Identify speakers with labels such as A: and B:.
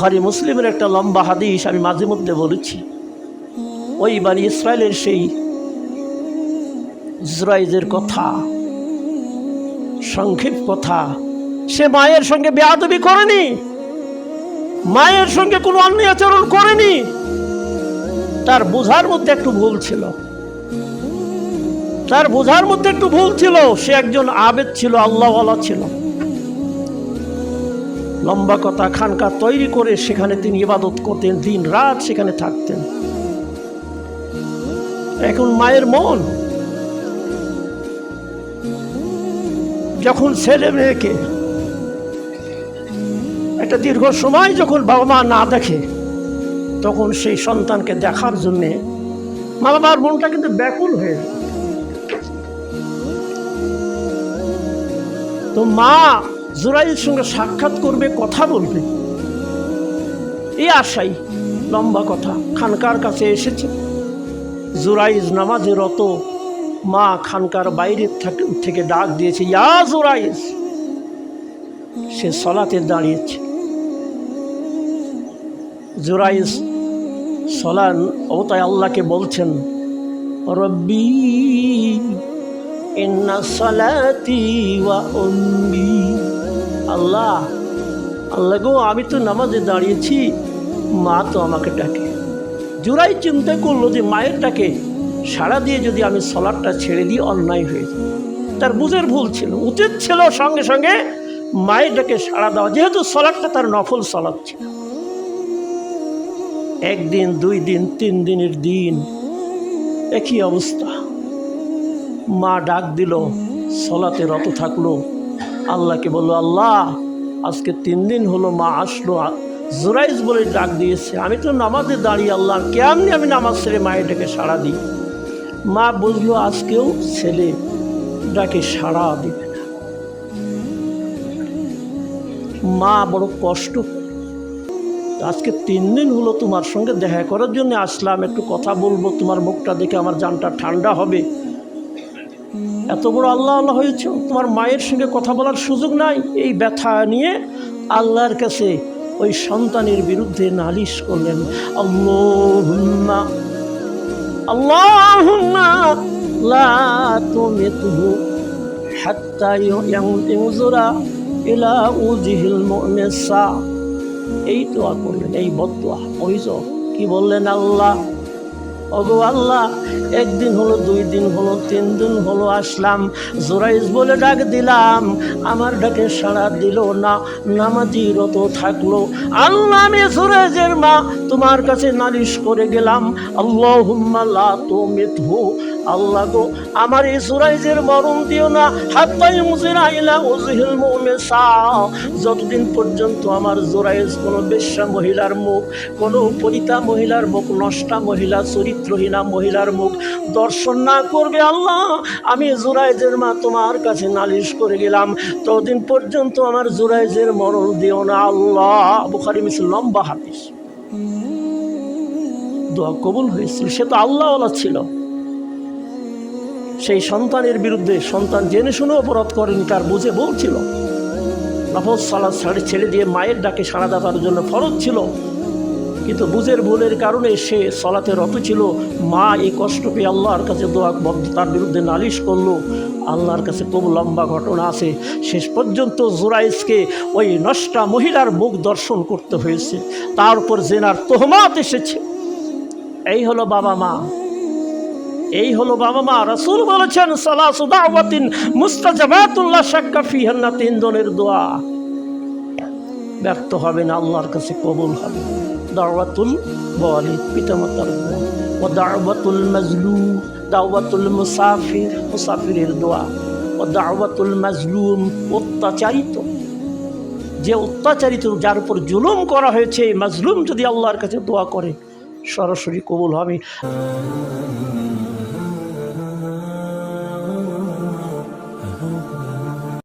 A: বুখারি মুসলিমের একটা লম্বা হাদিস আমি মাঝে মধ্যে বলেছি। ওই বাণী ইসরায়েলের সেই ইসরায়েলের কথা, সংক্ষিপ কথা, সে মায়ের সঙ্গে বেয়াদবি করেনি, মায়ের সঙ্গে কোনো অন্যায় আচরণ করেনি। তার বোঝার মধ্যে একটু ভুল ছিল। তার বোঝার মধ্যে একটু ভুল ছিল। সে একজন আবেদ ছিল, আল্লাহওয়ালা ছিল। লম্বা কথা খানকা তৈরি করে সেখানে তিনি ইবাদত করতেন, দিন রাত সেখানে থাকতেন। এখন মায়ের মন। যখন ছেলে মেয়েকে একটা দীর্ঘ সময় যখন বাবা মা না দেখে, তখন সেই সন্তানকে দেখার জন্যে মা বাবার মনটা কিন্তু ব্যাকুল হয়ে তো মা জুরাইয়ের সঙ্গে সাক্ষাৎ করবে, কথা বলবে। এই আশাই লম্বা কথা, খানকার কাছে এসেছে। জুরাইজ নামাজে রত মা খানকার বাইরে থাক- থেকে ডাক দিয়েছে, ইয়া জুরাইজ সে সলাতে দাঁড়িয়েছে। জুরাইজ সলান অবতায় আল্লাহকে বলছেন, রব্বি আল্লাহ আল্লাহ গো, আমি তো নামাজে দাঁড়িয়েছি, মা তো আমাকে ডাকে। জোড়াই চিন্তা করল যে মায়ের ডাকে, সাড়া দিয়ে যদি আমি সলাটটা ছেড়ে দিই, অন্যায় হয়ে যায়। তার বুঝের ভুল ছিল, উচিত ছিল সঙ্গে সঙ্গে মায়ের ডাকে সাড়া দেওয়া, যেহেতু সলাটটা তার নফল সলাট ছিল। একদিন, দুই দিন, তিন দিনের দিন, একই অবস্থা। মা ডাক দিল, সলাতে রত থাকল। আল্লাহকে বলল, আল্লাহ, আজকে তিন দিন হলো মা আসলো। জোরাইজ বলে ডাক দিয়েছে, আমি তো নামাজে দাঁড়িয়ে আল্লাহ, কেমনি আমি নামাজ ছেড়ে মায়ের ডাকে সাড়া দিই? মা বুঝলো আজকেও ছেলে ডাকে সাড়া দিবে না। মা বড় কষ্ট আজকে তিন দিন হলো তোমার সঙ্গে দেখা করার জন্য আসলাম, একটু কথা বলব, তোমার মুখটা দেখে আমার জানটা ঠান্ডা হবে। এত বড় আল্লাহ আল্লাহ হয়েছ? তোমার মায়ের সঙ্গে কথা বলার সুযোগ নাই? এই ব্যথা নিয়ে আল্লাহর কাছে ওই সন্তানের বিরুদ্ধে নালিশ করলেন। আল্লাহুম্মা আল্লাহুম্মা হাত্তা উজহিল এই দোয়া করলেন, এই বদোয়া অভিযোগ কি বললেন আল্লাহ? ওগো আল্লাহ, একদিন হলো, দুই দিন হলো, তিন দিন হলো, আসলাম। জোরাইজ বলে ডাক দিলাম, আমার ডাকে সাড়া দিল না, নামাজি রত থাকল। আল্লাহ আমি জোরাইজের মা, তোমার কাছে নালিশ করে গেলাম আল্লাহ হুম্মাল্লা তো মেথু আল্লাহ গো, আমার এই জোরাইজের মরণ দিও না। হাত্তাই মুজিরা ইলা উজহিল মুমিসা যতদিন পর্যন্ত আমার জোরাইজ কোনো বেশ্যা মহিলার মুখ, কোনো পরিতা মহিলার মুখ, নষ্টা মহিলা, চরিত্রহীনা মহিলার মুখ দর্শন না করবে আল্লাহ, আমি জুরাইজের মা তোমার কাছে নালিশ করে গেলাম। ততদিন পর্যন্ত আমার জুরাইজের মরণ দিও না আল্লাহ। বুখারি মিছিল লম্বা হাতিস দোয়া কবুল হয়েছিল, সে তো আল্লাহওয়ালা ছিল। সন্তানের বিরুদ্ধে সন্তান জেনে শুনে অপরাধ করেনি, তার বুঝে বলছিল নফজ সালাদ ছাড়ে ছেড়ে দিয়ে মায়ের ডাকে সাড়া দেওয়ার জন্য ফরজ ছিল। কিন্তু বুঝের ভুলের কারণে সে সলাতে রত ছিল। মা এই কষ্ট পেয়ে আল্লাহর কাছে দোয়া বদ্ধ তার বিরুদ্ধে নালিশ করল। আল্লাহর কাছে খুব লম্বা ঘটনা আছে। শেষ পর্যন্ত জোরাইসকে ওই নষ্টা মহিলার মুখ দর্শন করতে হয়েছে। তার উপর জেনার তোহমাত এসেছে। এই হলো বাবা মা। এই হলো বাবা মা, রাসূল বলেছেন, সালাসু মুস্তাজাবাতুল্লাহ শাক্কা ফিহান্না তিন জনের দোয়া। ব্যর্থ হবে না, আল্লাহর কাছে কবুল হবে। দাওয়াতুল বলি, পিতামাতার ও দাওয়াতুল মাজলুম দাওয়াতুল মুসাফির, মুসাফিরের দোয়া। ও দাওয়াতুল মাজলুম, অত্যাচারিত। যে অত্যাচারিত, যার উপর জুলুম করা হয়েছে, মাজলুম যদি আল্লাহর কাছে দোয়া করে, সরাসরি কবুল হবে।